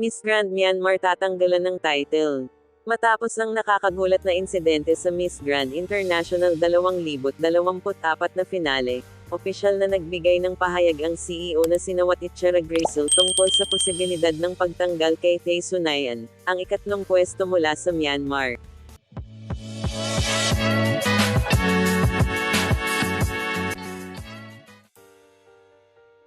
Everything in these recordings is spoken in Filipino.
Miss Grand Myanmar tatanggalan ng title. Matapos ang nakakagulat na insidente sa Miss Grand International 2024 na finale, opisyal na nagbigay ng pahayag ang CEO na sinawat Itchera Grazel tungkol sa posibilidad ng pagtanggal kay Thay Sunayan, ang ikatlong pwesto mula sa Myanmar.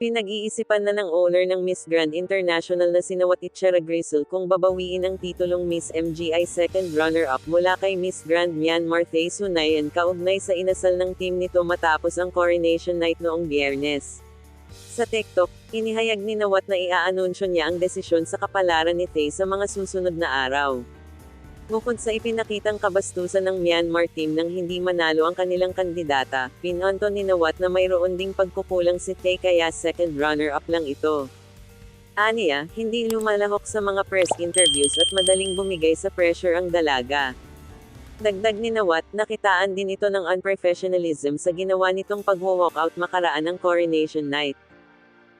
Pinag-iisipan na ng owner ng Miss Grand International na sinawat Itchera Grazel kung babawiin ang titulong Miss MGI second runner-up mula kay Miss Grand Myanmar Thay Sunayan kaugnay sa inasal ng team nito matapos ang coronation night noong biyernes. Sa TikTok, inihayag ni Nawat na iaanunsyo niya ang desisyon sa kapalaran ni Thay sa mga susunod na araw. Bukod sa ipinakitang kabastusan ng Myanmar team nang hindi manalo ang kanilang kandidata, pinanto ni Nawat na mayroon ding pagkukulang si Tay kaya second runner-up lang ito. Aniya, hindi lumalahok sa mga press interviews at madaling bumigay sa pressure ang dalaga. Dagdag ni Nawat, nakitaan din ito ng unprofessionalism sa ginawa nitong pag-walkout makaraan ng coronation night.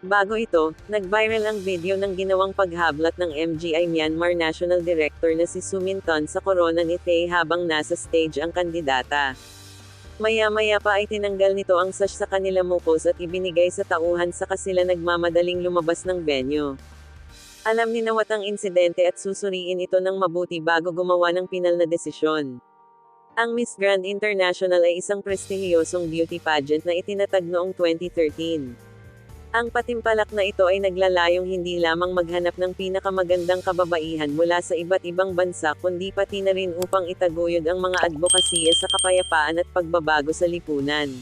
Bago ito, nag-viral ang video ng ginawang paghablat ng MGI Myanmar National Director na si Sumin Ton sa korona ni Thay habang nasa stage ang kandidata. Maya-maya pa ay tinanggal nito ang sash sa kanila mukos at ibinigay sa tauhan saka sila nagmamadaling lumabas ng venue. Alam ni Nawat ang insidente at susuriin ito ng mabuti bago gumawa ng pinal na desisyon. Ang Miss Grand International ay isang prestihiyosong beauty pageant na itinatag noong 2013. Ang patimpalak na ito ay naglalayong hindi lamang maghanap ng pinakamagandang kababaihan mula sa iba't ibang bansa kundi pati na rin upang itaguyod ang mga advokasya sa kapayapaan at pagbabago sa lipunan.